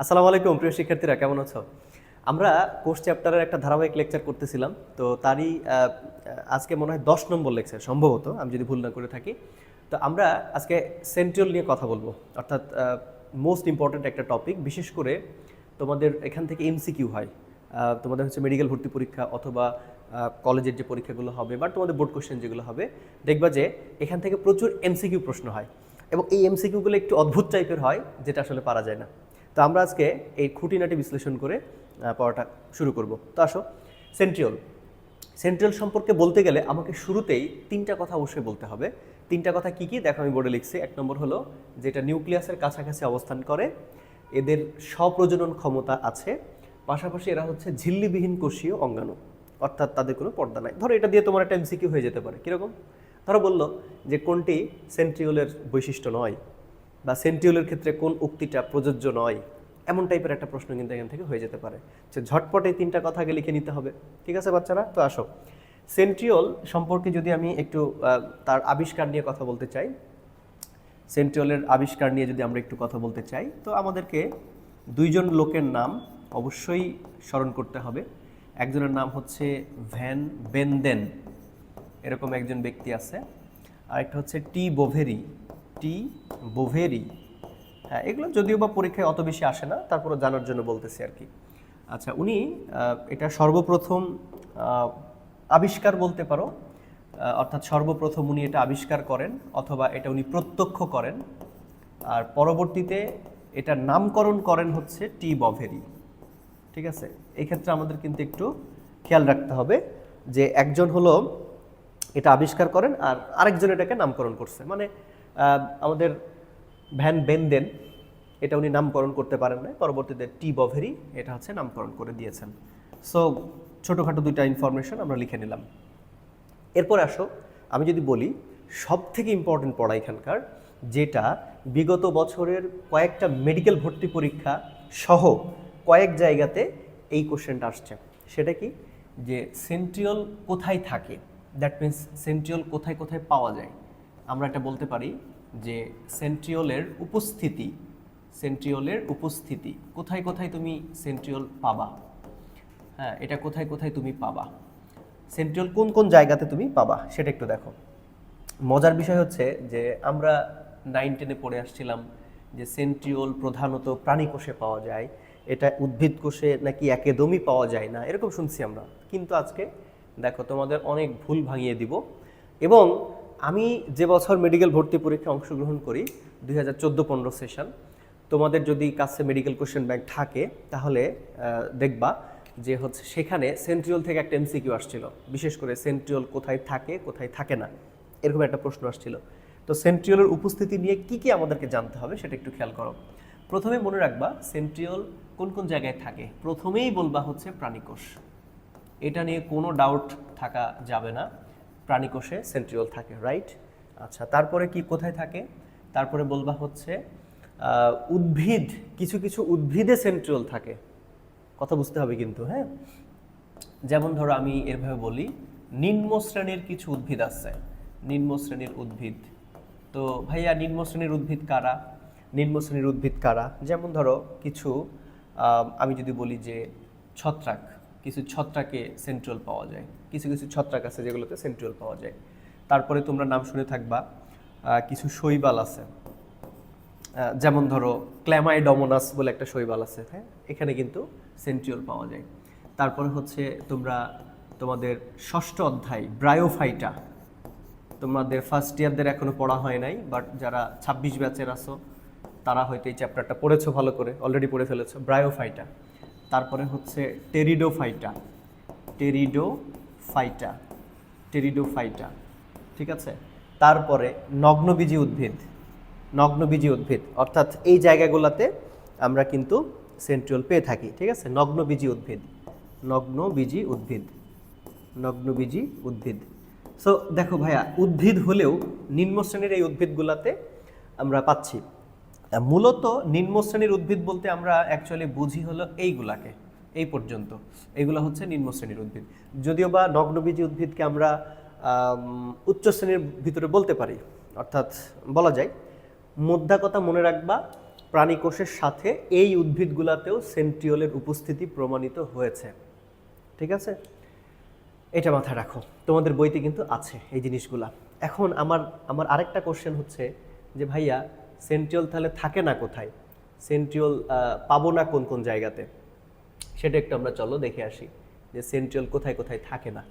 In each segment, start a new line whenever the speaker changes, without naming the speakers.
আসসালামু আলাইকুম, প্রিয় শিক্ষার্থীরা, কেমন আছো? আমরা কোর্স চ্যাপ্টারের একটা ধারাবাহিক লেকচার করতেছিলাম, তো তারই আজকে মনে হয় দশ নম্বর লেকচার, সম্ভবত, আমি যদি ভুল না করে থাকি। তো আমরা আজকে সেন্ট্রিয়াল নিয়ে কথা বলব, অর্থাৎ মোস্ট ইম্পর্ট্যান্ট একটা টপিক বিশেষ করে তোমাদের এখান থেকে এমসিকিউ হয়। তোমাদের হচ্ছে মেডিকেল ভর্তি পরীক্ষা অথবা কলেজের যে পরীক্ষাগুলো হবে বা তোমাদের বোর্ড কোশ্চেন যেগুলো হবে, দেখবা যে এখান থেকে প্রচুর এমসিকিউ প্রশ্ন হয়। এবং এই এমসিকিউগুলো একটু অদ্ভুত টাইপের হয়, যেটা আসলে পারা যায় না। তো আমরা আজকে এই খুঁটিনাটি বিশ্লেষণ করে পড়াটা শুরু করব। তো আসো সেন্ট্রিওল সেন্ট্রাল সম্পর্কে বলতে গেলে আমাকে শুরুতেই তিনটা কথা অবশ্যই বলতে হবে। তিনটা কথা কি কি? দেখো, আমি বোর্ডে লিখছি। এক নম্বর হলো, যেটা নিউক্লিয়াসের কাছাকাছি অবস্থান করে, এদের স্বপ্রজনন ক্ষমতা আছে। পাশাপাশি এরা হচ্ছে ঝিল্লিবিহীন কোষীয় অঙ্গাণু। অর্থাৎ তাদের কোনো পর্দা নাই। ধরো, এটা দিয়ে তোমার একটা এমসিকিউ হয়ে যেতে পারে। কীরকম? ধরো বলল যে কোনটি সেন্ট্রিওলের বৈশিষ্ট্য নয়। বা সেন্ট্রিওলের ক্ষেত্রে কোন উক্তিটা প্রযোজ্য নয়? এমন টাইপের একটা প্রশ্ন কিন্তু এখান থেকে হয়ে যেতে পারে। যে ঝটপটে তিনটা কথাকে লিখে নিতে হবে। ঠিক আছে বাচ্চারা? তো আসো। সেন্ট্রিওল সম্পর্কে যদি আমি একটু তার আবিষ্কার নিয়ে কথা বলতে চাই সেন্ট্রিওলের আবিষ্কার নিয়ে যদি আমরা একটু কথা বলতে চাই, তো আমাদেরকে দুইজন লোকের নাম অবশ্যই স্মরণ করতে হবে। একজনের নাম হচ্ছে ভ্যান বেনদেন। এরকম একজন ব্যক্তি আছে। আরেকটা হচ্ছে টি বোভেরি। টি, বোভেরি হ্যাঁ এগুলো যদিও বা পরীক্ষায় অত বেশি আসে না তারপরে জানার জন্য বলতেছি আর কি। আচ্ছা উনি এটা সর্বপ্রথম আবিষ্কার বলতে পারো অর্থাৎ সর্বপ্রথম উনি এটা আবিষ্কার করেন, অথবা এটা উনি প্রত্যক্ষ করেন, আর পরবর্তীতে এটার নামকরণ করেন হচ্ছে টি বভেরি। ঠিক আছে? এই ক্ষেত্রে আমাদের কিন্তু একটু খেয়াল রাখতে হবে যে একজন হলো এটা আবিষ্কার করেন আর আরেকজন এটাকে নামকরণ করছে। মানে আমাদের ভ্যান বেনদেন, এটা উনি নামকরণ করতে পারেন না পরবর্তীতে টি বভেরি, এটা হচ্ছে নামকরণ করে দিয়েছেন। সো ছোটোখাটো দুইটা ইনফরমেশন আমরা লিখে নিলাম। এরপর আসো, আমি যদি বলি সব থেকে ইম্পর্টেন্ট পড়া এখানকার, যেটা বিগত বছরের কয়েকটা মেডিকেল ভর্তি পরীক্ষা সহ কয়েক জায়গাতে এই কোশ্চেনটা আসছে। সেটা কি? যে সেন্ট্রিওল কোথায় থাকে? দ্যাট মিন্স সেন্ট্রিওল কোথায় কোথায় পাওয়া যায়? আমরা এটা বলতে পারি যে সেন্ট্রিওলের উপস্থিতি সেন্ট্রিওলের উপস্থিতি, কোথায় কোথায় তুমি সেন্ট্রিওল পাবা? হ্যাঁ এটা কোথায় কোথায় তুমি পাবা? সেন্ট্রিওল কোন কোন জায়গাতে তুমি পাবা সেটা একটু দেখো। মজার বিষয় হচ্ছে যে আমরা নাইন টেনে পড়ে আসছিলাম যে সেন্ট্রিওল প্রধানত প্রাণী কোষে পাওয়া যায়, এটা উদ্ভিদ কোষে নাকি একদমই পাওয়া যায় না, এরকম শুনছি আমরা। কিন্তু আজকে দেখো তোমাদের অনেক ভুল ভাঙিয়ে দিব এবং আমি যে বছর মেডিকেল ভর্তি পরীক্ষায় অংশগ্রহণ করি, দুই হাজার চোদ্দ পনেরো সেশন তোমাদের যদি কাছে মেডিকেল কোশ্চেন ব্যাংক থাকে, তাহলে দেখবা যে হচ্ছে সেখানে সেন্ট্রিওল থেকে একটা এমসিকিউ আসছিল। বিশেষ করে সেন্ট্রিওল কোথায় থাকে কোথায় থাকে না, এরকম একটা প্রশ্ন আসছিল। তো সেন্ট্রিওলের উপস্থিতি নিয়ে কি কি আমাদেরকে জানতে হবে সেটা একটু খেয়াল করো। প্রথমে মনে রাখবা সেন্ট্রিওল কোন কোন জায়গায় থাকে? প্রথমেই বলবা হচ্ছে প্রাণীকোষ। এটা নিয়ে কোনো ডাউট থাকা যাবে না। প্রাণীকোষে সেন্ট্রিওল থাকে রাইট আচ্ছা তারপরে কি কোথায় থাকে? তারপরে বলবা হচ্ছে উদ্ভিদ, কিছু কিছু উদ্ভিদে সেন্ট্রিওল থাকে। কথা বুঝতে হবে কিন্তু হ্যাঁ? যেমন ধরো আমি এরভাবে বলি, নিম্ন শ্রেণির কিছু উদ্ভিদ আছে। নিম্ন শ্রেণির উদ্ভিদ। তো ভাইয়া, নিম্ন শ্রেণির উদ্ভিদ কারা? নিম্ন শ্রেণির উদ্ভিদ কারা? যেমন ধরো কিছু আমি যদি বলি যে ছত্রাক, কিছু ছত্রাকে সেন্ট্রাল পাওয়া যায়। কিছু কিছু ছত্রাক আছে যেগুলোতে সেন্ট্রাল পাওয়া যায়। তারপরে তোমরা নাম শুনে থাকবা কিছু শৈবাল আছে। যেমন ধরো ক্ল্যামাইডমোনাস বলে একটা শৈবাল আছে হ্যাঁ? এখানে কিন্তু সেন্ট্রিওল পাওয়া যায়। তারপরে হচ্ছে তোমরা, তোমাদের ষষ্ঠ অধ্যায় ব্রায়োফাইটা তোমাদের ফার্স্ট ইয়ারদের এখনও পড়া হয় নাই বাট যারা ছাব্বিশ ব্যাচের আছো, তারা হয়তো এই চ্যাপ্টারটা পড়েছো ভালো করে অলরেডি পড়ে ফেলেছো। ব্রায়োফাইটা তারপরে হচ্ছে টেরিডোফাইটা টেরিডোফাইটা টেরিডোফাইটা ঠিক আছে? তারপরে নগ্নবীজি উদ্ভিদ নগ্নবীজি উদ্ভিদ, অর্থাৎ এই জায়গাগুলোতে আমরা কিন্তু সেন্ট্রিওল পেয়ে থাকি, ঠিক আছে? নগ্নবীজি উদ্ভিদ নগ্নবীজি উদ্ভিদ নগ্নবীজি উদ্ভিদ। সো দেখো ভাইয়া, উদ্ভিদ হলেও নিম্ন শ্রেণির এই উদ্ভিদগুলোতে আমরা পাচ্ছি। মূলত নিম্ন শ্রেণির উদ্ভিদ বলতে আমরা অ্যাকচুয়ালি বুঝি হলো এইগুলাকে। এই পর্যন্ত। এইগুলো হচ্ছে নিম্ন শ্রেণির উদ্ভিদ। যদিও বা নগ্নবীজী উদ্ভিদকে আমরা আম, উচ্চ শ্রেণির ভিতরে বলতে পারি অর্থাৎ বলা যায় মোদ্দা কথা মনে রাখবা প্রাণী কোষের সাথে এই উদ্ভিদগুলাতেও সেন্ট্রিওলের উপস্থিতি প্রমাণিত হয়েছে। ঠিক আছে? এটা মাথায় রাখো। তোমাদের বইতে কিন্তু আছে এই জিনিসগুলা। এখন আমার আমার আরেকটা কোশ্চেন হচ্ছে যে ভাইয়া সেন্ট্রিওল তাহলে থাকে না কোথায়? সেন্ট্রিওল পাবো না কোন কোন জায়গাতে? সেটা একটু আমরা চলো দেখে আসি যে সেন্ট্রিওল কোথায় কোথায় থাকে না।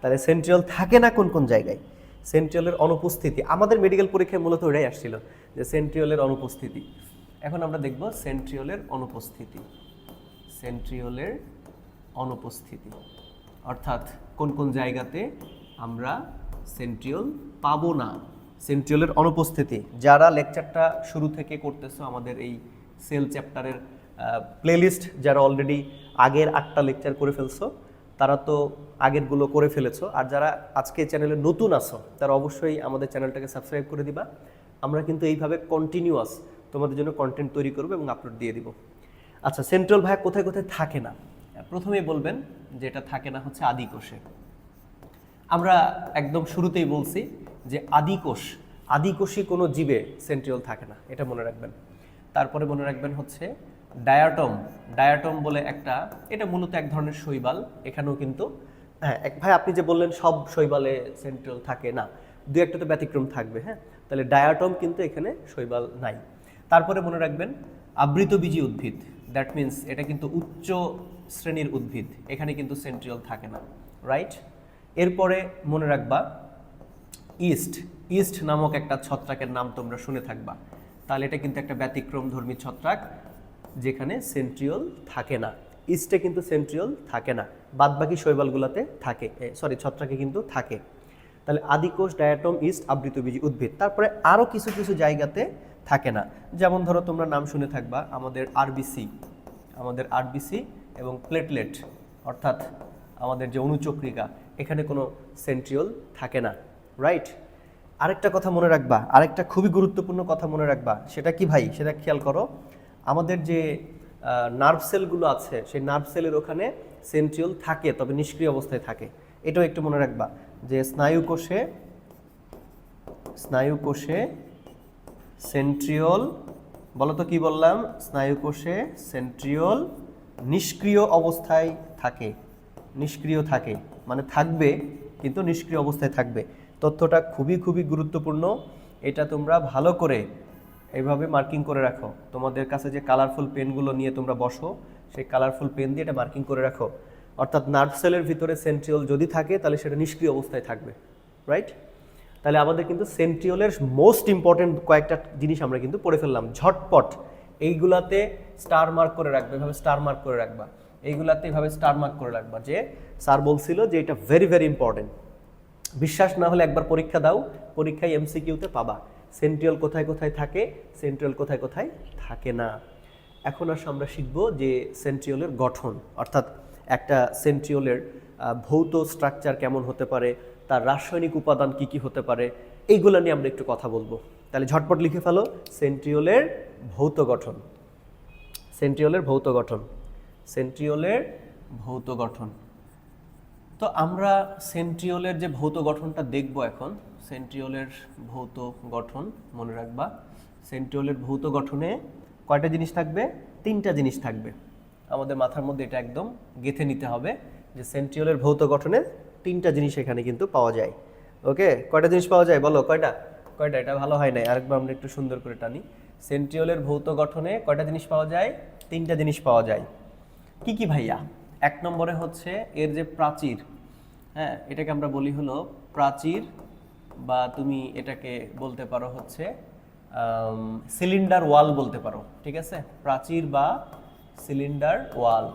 তাহলে সেন্ট্রিওল থাকে না কোন কোন জায়গায়? সেন্ট্রিওলের অনুপস্থিতি। আমাদের মেডিকেল পরীক্ষায় মূলত ওটাই আসছিল যে সেন্ট্রিওলের অনুপস্থিতি। এখন আমরা দেখব সেন্ট্রিওলের অনুপস্থিতি। সেন্ট্রিওলের অনুপস্থিতি। অর্থাৎ কোন কোন জায়গাতে আমরা সেন্ট্রিওল পাবো না? সেন্ট্রিওলের অনুপস্থিতি। যারা লেকচারটা শুরু থেকে করতেছো আমাদের এই সেল চ্যাপ্টারের প্লেলিস্ট যারা অলরেডি আগের আটটা লেকচার করে ফেলছো, তারা তো আগেরগুলো করে ফেলেছো। আর যারা আজকে চ্যানেলে নতুন আছো, তারা অবশ্যই আমাদের চ্যানেলটাকে সাবস্ক্রাইব করে দিবা। আমরা কিন্তু এইভাবে কন্টিনিউয়াস তোমাদের জন্য কন্টেন্ট তৈরি করব এবং আপলোড দিয়ে দিব। আচ্ছা সেন্ট্রাল ভাইয়া কোথায় কোথায় থাকে না? প্রথমেই বলবেন যে এটা থাকে না হচ্ছে আদিকোষে আমরা একদম শুরুতেই বলছি যে আদিকোষ আদিকোষী কোনো জীবে সেন্ট্রিওল থাকে না, এটা মনে রাখবেন। তারপরে মনে রাখবেন হচ্ছে ডায়াটম ডায়াটম বলে একটা, এটা মূলত এক ধরনের শৈবাল, এখানেও কিন্তু হ্যাঁ এক ভাই, আপনি যে বললেন সব শৈবালে সেন্ট্রিওল থাকে, না, দু একটা তো ব্যতিক্রম থাকবে হ্যাঁ তাহলে ডায়াটম কিন্তু এখানে শৈবাল নাই। তারপরে মনে রাখবেন আবৃতবীজী উদ্ভিদ দ্যাট মিন্স এটা কিন্তু উচ্চ শ্রেণির উদ্ভিদ, এখানে কিন্তু সেন্ট্রিওল থাকে না রাইট এরপরে মনে রাখবা ইস্ট ইস্ট নামক একটা ছত্রাকের নাম তোমরা শুনে থাকবা, তাহলে এটা কিন্তু একটা ব্যতিক্রম ধর্মী ছত্রাক যেখানে সেন্ট্রিওল থাকে না। ইস্টে কিন্তু সেন্ট্রিওল থাকে না। বাদবাকি শৈবালগুলোতে থাকে। সরি ছত্রাকে কিন্তু থাকে। তাহলে আদিকোষ, ডায়াটম, ইস্ট আবৃতবীজী উদ্ভিদ। তারপরে আরও কিছু কিছু জায়গাতে থাকে না। যেমন ধরো, তোমরা নাম শুনে থাকবা, আমাদের আরবিসি আমাদের আরবিসি এবং প্লেটলেট অর্থাৎ আমাদের যে অনুচক্রিকা, এখানে কোনো সেন্ট্রিওল থাকে না। রাইট আরেকটা কথা মনে রাখবা, আরেকটা খুবই গুরুত্বপূর্ণ কথা মনে রাখবা, সেটা কি ভাই? সেটা খেয়াল করো। আমাদের যে নার্ভ সেলগুলো আছে, সেই নার্ভ সেলের ওখানে সেন্ট্রিওল থাকে, তবে নিষ্ক্রিয় অবস্থায় থাকে। এটাও একটু মনে রাখবা যে, স্নায়ু কোষে স্নায়ু কোষে সেন্ট্রিওল বলো তো কি বললাম? স্নায়ু কোষে সেন্ট্রিওল নিষ্ক্রিয় অবস্থায় থাকে, নিষ্ক্রিয় থাকে। মানে থাকবে, কিন্তু নিষ্ক্রিয় অবস্থায় থাকবে। তথ্যটা খুবই খুবই গুরুত্বপূর্ণ। এটা তোমরা ভালো করে এইভাবে মার্কিং করে রাখো। তোমাদের কাছে যে কালারফুল পেনগুলো নিয়ে তোমরা বসো, সেই কালারফুল পেন দিয়ে এটা মার্কিং করে রাখো। অর্থাৎ নার্ভ সেলের ভিতরে সেন্ট্রিওল যদি থাকে, তাহলে সেটা নিষ্ক্রিয় অবস্থায় থাকবে রাইট তাহলে আমাদের কিন্তু সেন্ট্রিওলের মোস্ট ইম্পর্টেন্ট কয়েকটা জিনিস আমরা কিন্তু পড়ে ফেললাম। ঝটপট এইগুলাতে স্টার মার্ক করে রাখবে, এভাবে স্টার মার্ক করে রাখবা। এইগুলাতে এভাবে স্টার মার্ক করে রাখবা যে স্যার বলছিল যে এটা ভেরি ভেরি ইম্পর্টেন্ট বিশ্বাস না হলে একবার পরীক্ষা দাও, পরীক্ষায় এমসিকিউতে পাবা। সেন্ট্রিয়াল কোথায় কোথায় থাকে, সেন্ট্রিয়াল কোথায় কোথায় থাকে না। এখন আসো আমরা শিখব যে সেন্ট্রিওলের গঠন, অর্থাৎ একটা সেন্ট্রিওলের ভৌত স্ট্রাকচার কেমন হতে পারে, তার রাসায়নিক উপাদান কি কি হতে পারে, এইগুলো নিয়ে আমরা একটু কথা বলব। তাহলে ঝটপট লিখে ফেলো সেন্ট্রিওলের ভৌত গঠন। সেন্ট্রিওলের ভৌত গঠন। সেন্ট্রিওলের ভৌত গঠন। তো আমরা সেন্ট্রিওলের যে ভৌত গঠনটা দেখব এখন সেন্ট্রিওলের ভৌত গঠন, মনে রাখবা। সেন্ট্রিওলের ভৌত গঠনে কয়টা জিনিস থাকবে? তিনটা জিনিস থাকবে। আমাদের মাথার মধ্যে এটা একদম গেথে নিতে হবে যে সেন্ট্রিওলের ভৌত গঠনে তিনটা জিনিস এখানে কিন্তু পাওয়া যায়। ওকে? কয়টা জিনিস পাওয়া যায়? বলো, কয়টা? কয়টা? এটা ভালো হয় নাই। আরেকবার আমরা একটু সুন্দর করে টানি। সেন্ট্রিওলের ভৌত গঠনে কয়টা জিনিস পাওয়া যায়? তিনটা জিনিস পাওয়া যায়। কি কি ভাইয়া? এক নম্বরে হচ্ছে এর যে প্রাচীর হ্যাঁ এটাকে আমরা বলি হলো প্রাচীর বা তুমি এটাকে বলতে পারো হচ্ছে সিলিন্ডার ওয়াল বলতে পারো, ঠিক আছে? প্রাচীর বা সিলিন্ডার ওয়াল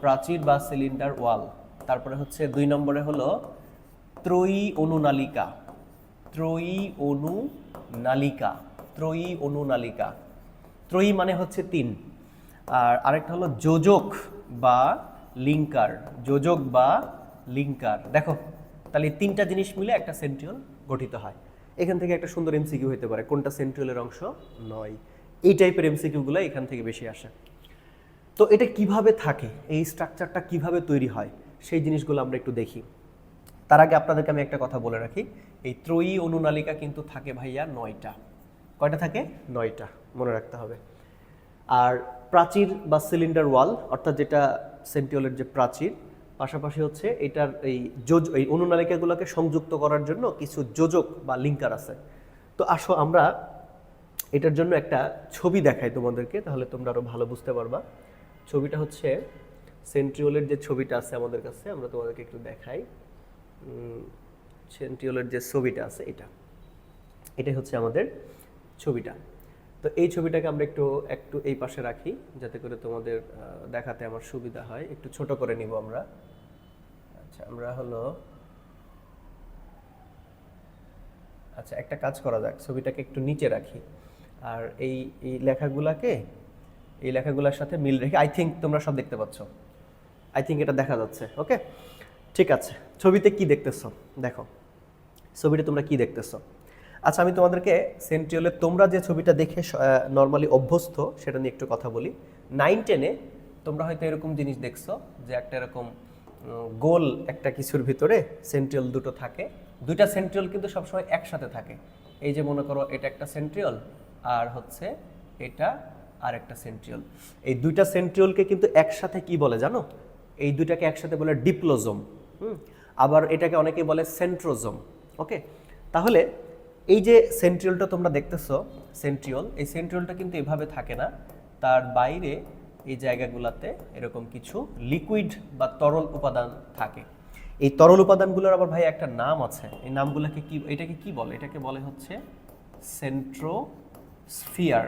প্রাচীর বা সিলিন্ডার ওয়াল তারপরে হচ্ছে দুই নম্বরে হলো ত্রয়ী অনুনালিকা ত্রয়ী অনুনালিকা ত্রয়ী অনুনালিকা ত্রয়ী মানে হচ্ছে তিন। আর আরেকটা হলো যোজক বা লিঙ্কার, যোজক বা লিঙ্কার। দেখো তাহলে তিনটা জিনিস মিলে একটা সেন্ট্রিওল গঠিত হয়। এখান থেকে একটা সুন্দর এমসিকিউ হতে পারে। কোনটা সেন্ট্রিওলের অংশ? নয়। এই টাইপের এমসিকিউগুলো এখান থেকে বেশি আসে। তো এটা কীভাবে থাকে? এই স্ট্রাকচারটা কীভাবে তৈরি হয়? সেই জিনিসগুলো আমরা একটু দেখি। তার আগে আপনাদেরকে আমি একটা কথা বলে রাখি। এই ত্রয়ী অনুনালিকা কিন্তু থাকে ভাইয়া নয়টা। কয়টা থাকে? নয়টা। মনে রাখতে হবে। আর প্রাচীর বা সিলিন্ডার ওয়াল অর্থাৎ যেটা সেন্টিওলের যে প্রাচীর পাশাপাশি হচ্ছে এটার এই যোজ, এই অনুনালিকাগুলোকে সংযুক্ত করার জন্য কিছু যোজক বা লিঙ্কার আছে। তো আসো আমরা এটার জন্য একটা ছবি দেখাই তোমাদেরকে, তাহলে তোমরা আরও ভালো বুঝতে পারবা। ছবিটা হচ্ছে সেন্ট্রিওলের যে ছবিটা আছে আমাদের কাছে, আমরা তোমাদেরকে একটু দেখাই। সেন্ট্রিওলের যে ছবিটা আছে এটা। এটাই হচ্ছে আমাদের ছবিটা। তো এই ছবিটাকে আমরা একটু একটু এই পাশে রাখি, যাতে করে তোমাদের দেখাতে আমার সুবিধা হয়। একটু ছোট করে নিব আমরা। আচ্ছা আমরা হলো আচ্ছা একটা কাজ করা যাক। ছবিটাকে একটু নিচে রাখি। আর এই এই লেখাগুলাকে, এই লেখাগুলোর সাথে মিল রেখে আই থিঙ্ক তোমরা সব দেখতে পাচ্ছ। আই থিঙ্ক এটা দেখা যাচ্ছে ওকে ঠিক আছে। ছবিতে কি দেখতেছো? দেখো। ছবিটা তোমরা কি দেখতেছো? আচ্ছা আমি তোমাদেরকে সেন্ট্রিওলে তোমরা যে ছবিটা দেখে নর্মালি অভ্যস্ত, সেটা নিয়ে একটু কথা বলি। নাইন টেনে তোমরা হয়তো এরকম জিনিস দেখছ যে একটা এরকম গোল একটা কিছুর ভিতরে সেন্ট্রিওল দুটো থাকে। দুইটা সেন্ট্রিওল কিন্তু সবসময় একসাথে থাকে। এই যে মনে করো, এটা একটা সেন্ট্রিওল আর হচ্ছে এটা আর একটা সেন্ট্রিওল। এই দুইটা সেন্ট্রিওলকে কিন্তু একসাথে কি বলে জানো? এই দুইটাকে একসাথে বলে ডিপ্লোজম। হুম? আবার এটাকে অনেকে বলে সেন্ট্রোজোম। ওকে? তাহলে এই যে সেন্ট্রিওলটা তোমরা দেখতেছো সেন্ট্রিওল এই সেন্ট্রিওলটা কিন্তু এভাবে থাকে না। তার বাইরে এই জায়গাগুলোতে এরকম কিছু লিকুইড বা তরল উপাদান থাকে। এই তরল উপাদানগুলোর আবার ভাই একটা নাম আছে। এই নামগুলোকে কি, এটাকে কি বলে? এটাকে বলে হচ্ছে সেন্ট্রোস্ফিয়ার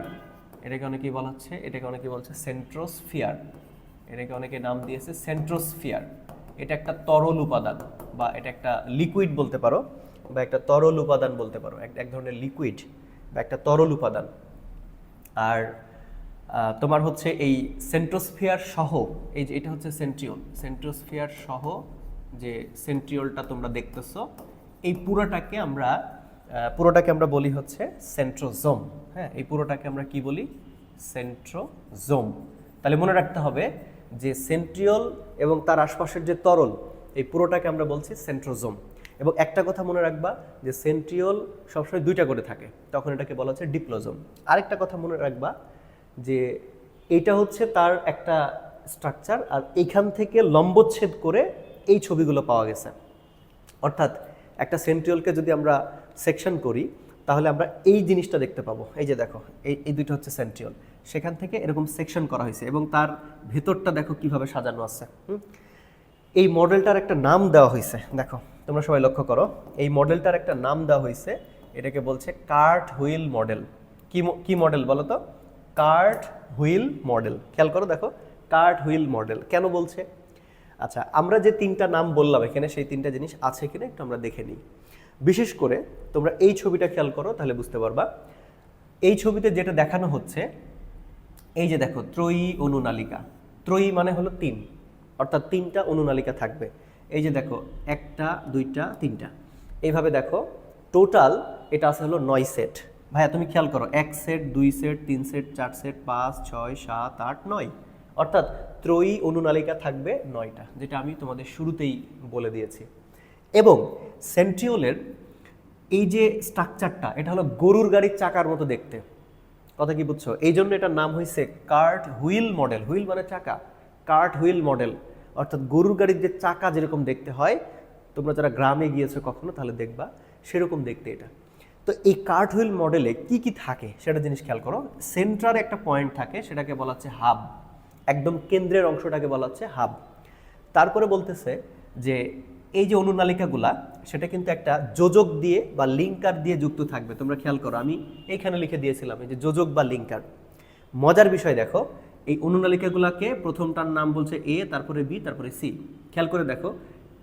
এটাকে অনেকেই বলা হচ্ছে, এটাকে অনেকে বলছে সেন্ট্রোস্ফিয়ার এটাকে অনেকে নাম দিয়েছে সেন্ট্রোস্ফিয়ার এটা একটা তরল উপাদান বা এটা একটা লিকুইড বলতে পারো। বা একটা তরল উপাদান বলতে পারো, এক এক ধরনের লিকুইড বা একটা তরল উপাদান। আর তোমার হচ্ছে এই সেন্ট্রোস্ফিয়ার সহ, এই যে এটা হচ্ছে সেন্ট্রিওল সেন্ট্রোস্ফিয়ার সহ যে সেন্ট্রিওলটা তোমরা দেখতেছো, এই পুরোটাকে আমরা পুরোটাকে আমরা বলি হচ্ছে সেন্ট্রোজোম হ্যাঁ এই পুরোটাকে আমরা কি বলি? সেন্ট্রোজোম তাহলে মনে রাখতে হবে যে সেন্ট্রিওল এবং তার আশপাশের যে তরল, এই পুরোটাকে আমরা বলছি সেন্ট্রোজোম এবং একটা কথা মনে রাখবা যে সেন্ট্রিওল সবসময় দুইটা করে থাকে। তখন এটাকে বলা হচ্ছে ডিপ্লোজম। আরেকটা কথা মনে রাখবা যে এটা হচ্ছে তার একটা স্ট্রাকচার আর এইখান থেকে লম্বচ্ছেদ করে এই ছবিগুলো পাওয়া গেছে। অর্থাৎ একটা সেন্ট্রিওলকে যদি আমরা সেকশন করি, তাহলে আমরা এই জিনিসটা দেখতে পাবো। এই যে দেখো, এই এই দুইটা হচ্ছে সেন্ট্রিওল। সেখান থেকে এরকম সেকশন করা হয়েছে এবং তার ভেতরটা দেখো কীভাবে সাজানো আছে? এই মডেলটার একটা নাম দেওয়া হয়েছে। দেখো তোমরা সবাই লক্ষ্য করো, এই মডেলটার একটা নাম দেওয়া হয়েছে, এটাকে বলছে কার্ট হুইল মডেল। কি কি মডেল বলো তো? Cart wheel model. খেয়াল করো দেখো, কার্ট হুইল মডেল। কেন বলছে? আচ্ছা আমরা যে তিনটা নাম বললাম এখানে, সেই তিনটা জিনিস আছে কিনা একটু আমরা দেখে নিই। বিশেষ করে তোমরা এই ছবিটা খেয়াল করো, তাহলে বুঝতে পারবা। এই ছবিতে যেটা দেখানো হচ্ছে, এই যে দেখো, ত্রয়ী অনুনালিকা। ত্রয়ী মানে হলো তিন, অর্থাৎ তিনটা অনুনালিকা থাকবে। এই যে দেখো, একটা, দুইটা, তিনটা। এইভাবে দেখো টোটাল এটা আছে হলো নয় সেট ভাইয়া, তুমি খেয়াল করো, এক সেট দুই সেট তিন সেট চার সেট পাঁচ, ছয়, সাত, আট, নয়। অর্থাৎ ত্রয়ী অনুনালিকা থাকবে নয়টা, যেটা আমি তোমাদের শুরুতেই বলে দিয়েছি। এবং সেন্ট্রিওলের এই যে স্ট্রাকচারটা এটা হলো গরুর গাড়ির চাকার মতো দেখতে। কথা কি বুঝছ? এই জন্য এটার নাম হয়েছে কার্ট হুইল মডেল। হুইল মানে চাকা। Cart wheel model. অর্থাৎ গরুর গাড়ির যে চাকা যেরকম দেখতে হয়, তোমরা যারা গ্রামে গিয়েছো কখনো তাহলে দেখবা, সেরকম দেখতে এটা। তো এই কার্ট হুইল মডেলে কি কি থাকে সেটা জিনিস খেয়াল করো। সেন্ট্রারে একটা পয়েন্ট থাকে, সেটাকে বলা হচ্ছে হাব। একদম কেন্দ্রের অংশটাকে বলা হচ্ছে হাব। তারপরে বলতেছে যে এই যে অনুনালিকাগুলা, সেটা কিন্তু একটা যোজক দিয়ে বা লিঙ্কার দিয়ে যুক্ত থাকবে। তোমরা খেয়াল করো, আমি এইখানে লিখে দিয়েছিলাম, এই যে যোজক বা লিঙ্কার। মজার বিষয় দেখো এই অনুনালিকাগুলাকে প্রথমটার নাম বলছে এ, তারপরে বি, তারপরে সি। খেয়াল করে দেখো,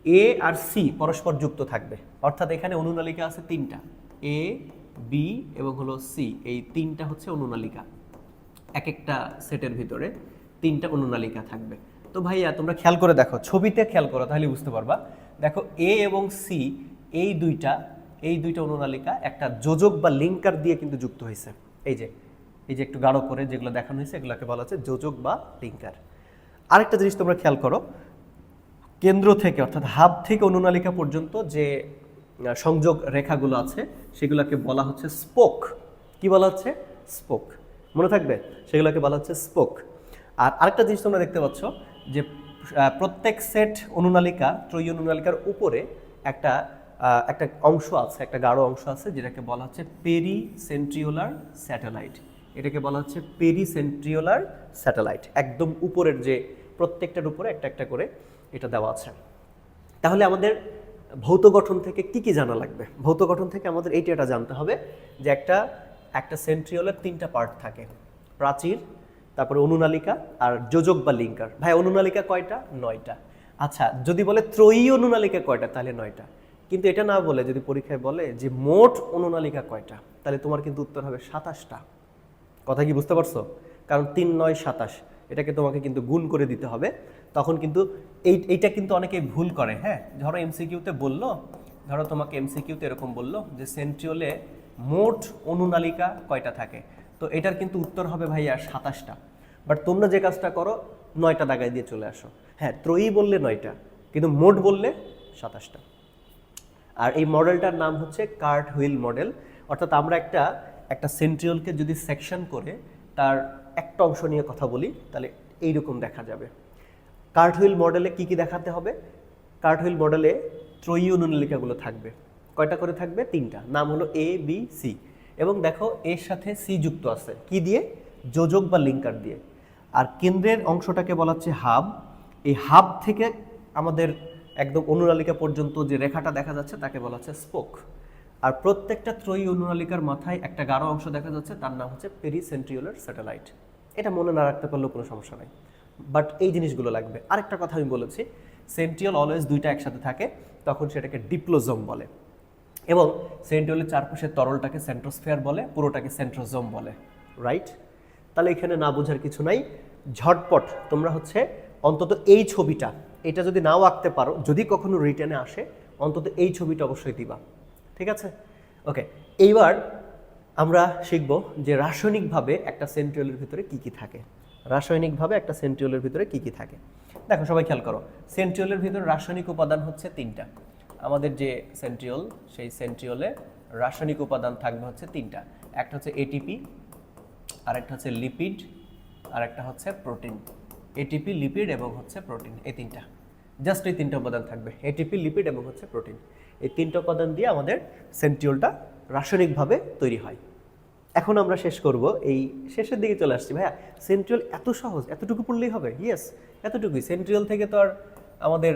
এ আর সি পরস্পর যুক্ত থাকবে। অর্থাৎ এখানে অনুনালিকা আছে তিনটা। এ, বি এবং হলো সি। এই তিনটা হচ্ছে অনুনালিকা। এক একটা সেটের ভিতরে তিনটা অনুনালিকা থাকবে। তো ভাইয়া, তোমরা খেয়াল করে দেখো, ছবিতে খেয়াল করো, তাহলে বুঝতে পারবা। দেখো, এ এবং সি, এই দুইটা এই দুইটা অনুনালিকা একটা যোজক বা লিঙ্কার দিয়ে কিন্তু যুক্ত হয়েছে। এই যে এই যে একটু গাঢ় করে যেগুলো দেখানো হয়েছে, এগুলোকে বলা হচ্ছে যোজক বা লিঙ্কার আরেকটা জিনিস তোমরা খেয়াল করো, কেন্দ্র থেকে অর্থাৎ হাব থেকে অনুনালিকা পর্যন্ত যে সংযোগ রেখাগুলো আছে, সেগুলোকে বলা হচ্ছে স্পোক। কি বলা হচ্ছে? স্পোক। মনে থাকবে? সেগুলোকে বলা হচ্ছে স্পোক। আর আরেকটা জিনিস তোমরা দেখতে পাচ্ছ, যে প্রত্যেক সেট অনুনালিকা, ত্রয়ী অনুনালিকার উপরে একটা একটা অংশ আছে, একটা গাঢ় অংশ আছে, যেটাকে বলা হচ্ছে পেরি সেন্ট্রিওলার স্যাটেলাইট। এটাকে বলা হচ্ছে পেরি সেন্ট্রিওলার স্যাটেলাইট। একদম উপরের যে প্রত্যেকটার উপরে একটা একটা করে এটা দেওয়া আছে। তাহলে আমাদের ভৌত গঠন থেকে কি কি জানা লাগবে? ভৌত গঠন থেকে আমাদের এইটা এটা জানতে হবে, যে একটা একটা সেন্ট্রিওলের তিনটা পার্ট থাকে। প্রাচীর, তারপরে অনুনালিকা আর যোজক বা লিঙ্কার। ভাই, অনুনালিকা কয়টা? নয়টা। আচ্ছা যদি বলে ত্রয়ী অনুনালিকা কয়টা, তাহলে নয়টা। কিন্তু এটা না বলে, যদি পরীক্ষায় বলে যে মোট অনুনালিকা কয়টা, তাহলে তোমার কিন্তু উত্তর হবে সাতাশটা। কথা কি বুঝতে পারছ? কারণ তিন নয় সাতাশ, এটাকে তোমাকে কিন্তু গুণ করে দিতে হবে। তখন কিন্তু এই, এইটা কিন্তু অনেকে ভুল করে হ্যাঁ? ধরো এমসিকিউতে বলল, ধরো তোমাকে এমসিকিউতে এরকম বলল যে সেন্ট্রিওলে মোট অনুনালিকা কয়টা থাকে? তো এটার কিন্তু উত্তর হবে ভাইয়া সাতাশটা। বাট তোমরা যে কাজটা করো, নয়টা দাগায় দিয়ে চলে আসো। হ্যাঁ ত্রয়ী বললে নয়টা, কিন্তু মোট বললে সাতাশটা। আর এই মডেলটার নাম হচ্ছে কার্ট হুইল মডেল অর্থাৎ আমরা একটা একটা সেন্ট্রিওলকে যদি সেকশন করে, তার একটা অংশ নিয়ে কথা বলি, তাহলে এইরকম দেখা যাবে। কার্টহুইল মডেলে কি কি দেখাতে হবে? কার্টহুইল মডেলে ত্রয়ী অনুনালিকাগুলো থাকবে। কয়টা করে থাকবে? তিনটা। নাম হলো এ বি সি এবং দেখো, এর সাথে সি যুক্ত আছে। কি দিয়ে? যোজক বা লিঙ্কার দিয়ে। আর কেন্দ্রের অংশটাকে বলা হচ্ছে হাব এই হাব থেকে আমাদের একদম অনুনালিকা পর্যন্ত যে রেখাটা দেখা যাচ্ছে, তাকে বলা হচ্ছে স্পোক আর প্রত্যেকটা ত্রয়ী অনুনালিকার মাথায় একটা গাঢ় অংশ দেখা যাচ্ছে, তার নাম হচ্ছে পেরিসেন্ট্রিওলার স্যাটেলাইট এটা মনে না রাখতে পারলেও কোনো সমস্যা নাই। বাট এই জিনিসগুলো লাগবে। আরেকটা কথা আমি বলেছি সেন্ট্রিওল অলওয়েজ দুইটা একসাথে থাকে, তখন সেটাকে ডিপ্লোজম বলে। এবং সেন্ট্রিওলের চারপাশের তরলটাকে সেন্ট্রোস্ফিয়ার বলে, পুরোটাকে সেন্ট্রোজোম বলে। রাইট তাহলে এখানে না বোঝার কিছু নাই। ঝটপট তোমরা হচ্ছে অন্তত এই ছবিটা, এটা যদি নাও আঁকতে পারো, যদি কখনো রিটার্নে আসে, অন্তত এই ছবিটা অবশ্যই দিবা। ঠিক আছে? ওকে এইবার আমরা শিখব যে রাসায়নিকভাবে একটা সেন্ট্রিওলের ভিতরে কি কি থাকে। রাসায়নিকভাবে একটা সেন্ট্রিওলের ভিতরে কি কি থাকে। দেখো, সবাই খেয়াল করো সেন্ট্রিওলের ভিতরে রাসায়নিক উপাদান হচ্ছে তিনটা। আমাদের যে সেন্ট্রিওল সেই সেন্ট্রিওলে রাসায়নিক উপাদান থাকবে হচ্ছে তিনটা। একটা হচ্ছে এটিপি আরেকটা হচ্ছে লিপিড আর একটা হচ্ছে প্রোটিন এটিপি লিপিড এবং হচ্ছে প্রোটিন এই তিনটা। জাস্ট এই তিনটা উপাদান থাকবে। এটিপি লিপিড এবং হচ্ছে প্রোটিন এই তিনটা উপাদান দিয়ে আমাদের সেন্ট্রিওলটা রাসায়নিকভাবে তৈরি হয়। এখন আমরা শেষ করব, এই শেষের দিকে চলে আসছি। ভাইয়া সেন্ট্রিওল এত সহজ, এতটুকু পড়লেই হবে? ইয়েস এতটুকুই। সেন্ট্রিওল থেকে তো আর আমাদের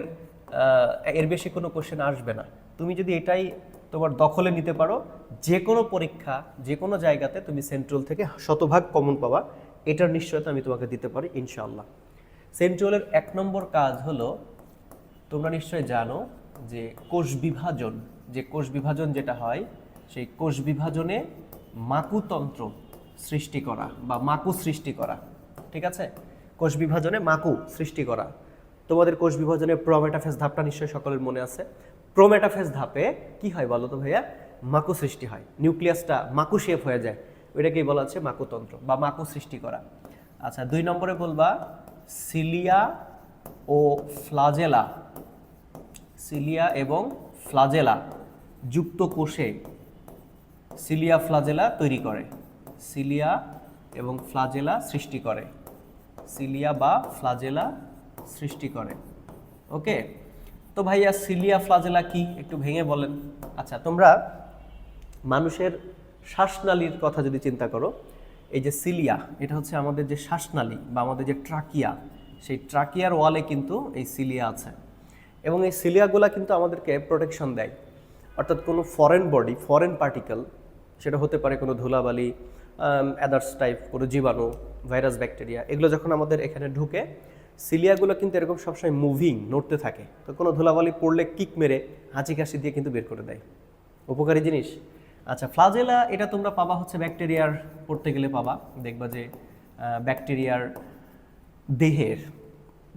এর বেশি কোনো কোশ্চেন আসবে না। তুমি যদি এটাই তোমার দখলে নিতে পারো যে কোনো পরীক্ষা যে কোনো জায়গাতে তুমি সেন্ট্রিওল থেকে শতভাগ কমন পাবা। এটার নিশ্চয়তা আমি তোমাকে দিতে পারি, ইনশাআল্লাহ। সেন্ট্রিওলের এক নম্বর কাজ হলো, তোমরা নিশ্চয় জানো যে কোষ বিভাজন, যে কোষ বিভাজন যেটা হয়, সেই কোষ বিভাজনে মাকুতন্ত্র সৃষ্টি করা বা মাকু সৃষ্টি করা, ঠিক আছে? কোষ বিভাজনে মাকু সৃষ্টি করা। তোমাদের কোষ বিভাজনে প্রোমেটাফেজ ধাপটা নিশ্চয়ই সকলের মনে আছে। প্রোমেটাফেজ ধাপে কি হয় বলো তো ভাইয়া? মাকু সৃষ্টি হয়, নিউক্লিয়াসটা মাকু শেপ হয়ে যায়। ওইটাকেই বলা হচ্ছে মাকুতন্ত্র বা মাকু সৃষ্টি করা। আচ্ছা দুই নম্বরে বলবা, সিলিয়া ও ফ্লাজেলা সিলিয়া এবং ফ্লাজেলা যুক্ত কোষে সিলিয়া ফ্লাজেলা তৈরি করে। সিলিয়া এবং ফ্লাজেলা সৃষ্টি করে। সিলিয়া বা ফ্লাজেলা সৃষ্টি করে। ওকে? তো ভাইয়া, সিলিয়া ফ্লাজেলা কি? একটু ভেঙে বলেন। আচ্ছা তোমরা মানুষের শ্বাসনালীর কথা যদি চিন্তা করো, এই যে সিলিয়া, এটা হচ্ছে আমাদের যে শ্বাসনালী বা আমাদের যে ট্রাকিয়া, সেই ট্রাকিয়ার ওয়ালে কিন্তু এই সিলিয়া আছে। এবং এই সিলিয়াগুলা কিন্তু আমাদেরকে প্রোটেকশন দেয়। অর্থাৎ কোনো ফরেন বডি ফরেন পার্টিকেল সেটা হতে পারে কোনো ধুলাবালি অ্যাদার্স টাইপ কোনো জীবাণু ভাইরাস ব্যাকটেরিয়া এগুলো যখন আমাদের এখানে ঢুকে, সিলিয়াগুলো কিন্তু এরকম সবসময় মুভিং নড়তে থাকে। তো কোনো ধুলাবালি পড়লে কিক মেরে হাঁচি কাশি দিয়ে কিন্তু বের করে দেয়। উপকারী জিনিস? আচ্ছা ফ্লাজেলা, এটা তোমরা পাবা হচ্ছে ব্যাকটেরিয়ার পড়তে গেলে পাবা। দেখবা যে ব্যাকটেরিয়ার দেহের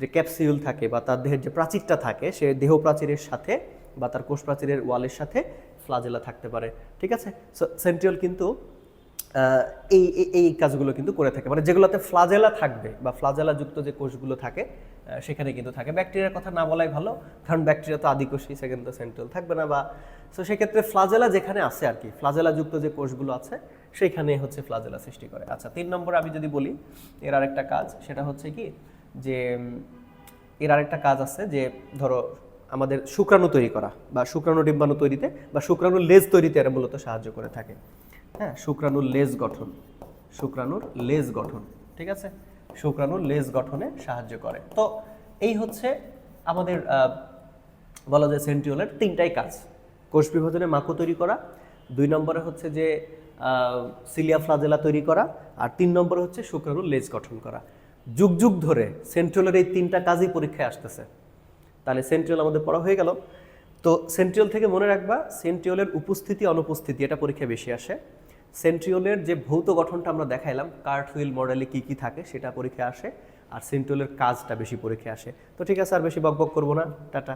যে ক্যাপসিউল থাকে বা তার দেহের যে প্রাচীরটা থাকে, সে দেহ প্রাচীরের সাথে বা তার কোষ প্রাচীরের ওয়ালের সাথে ফ্লাজেলা থাকতে পারে। ঠিক আছে? সেন্ট্রিওল কিন্তু এই, এই- এই কাজগুলো কিন্তু করে থাকে। মানে যেগুলোতে ফ্লাজেলা থাকবে বা ফ্লাজেলা যুক্ত যে কোষগুলো থাকে সেখানে কিন্তু থাকে। ব্যাকটেরিয়ার কথা না বলাই ভালো, কারণ ব্যাকটেরিয়া তো আদিকোষী সেখানে তো সেন্ট্রাল থাকবে না বা সো সেক্ষেত্রে ফ্লাজেলা যেখানে আছে আর কি ফ্লাজেলা যুক্ত যে কোষগুলো আছে সেইখানে হচ্ছে ফ্লাজেলা সৃষ্টি করে। আচ্ছা তিন নম্বর আমি যদি বলি, এর আরেকটা কাজ, সেটা হচ্ছে কি যে এর আরেকটা কাজ আছে যে, ধরো, আমাদের শুক্রাণু তৈরি করা বা শুক্রাণু ডিম্বাণু তৈরিতে বা শুক্রাণুর লেজ তৈরিতে এরা মূলত সাহায্য করে থাকে। হ্যাঁ শুক্রাণুর লেজ গঠন, শুক্রাণুর লেজ গঠন, ঠিক আছে? শুক্রাণুর লেজ গঠনে সাহায্য করে। তো এই হচ্ছে আমাদের বলা যায় সেন্ট্রিওলের তিনটাই কাজ। কোষ বিভাজনে মাকু তৈরি করা, দুই নম্বরে হচ্ছে যে সিলিয়া ফ্লাজেলা তৈরি করা, আর তিন নম্বরে হচ্ছে শুক্রাণুর লেজ গঠন করা। যুগ যুগ ধরে সেন্ট্রালের এই তিনটা কাজই পরীক্ষায় আসতেছে। তাহলে সেন্ট্রিওল আমাদের পড়া হয়ে গেল। তো সেন্ট্রিওল থেকে মনে রাখবা সেন্ট্রিওলের উপস্থিতি, অনুপস্থিতি, এটা পরীক্ষায় বেশি আসে। সেন্ট্রিওলের যে ভৌত গঠনটা আমরা দেখাইলাম, কার্ট হুইল মডেলে কী কী থাকে সেটা পরীক্ষায় আসে, আর সেন্ট্রিওলের কাজটা বেশি পরীক্ষায় আসে। তো ঠিক আছে, আর বেশি বকবক করব না। টাটা।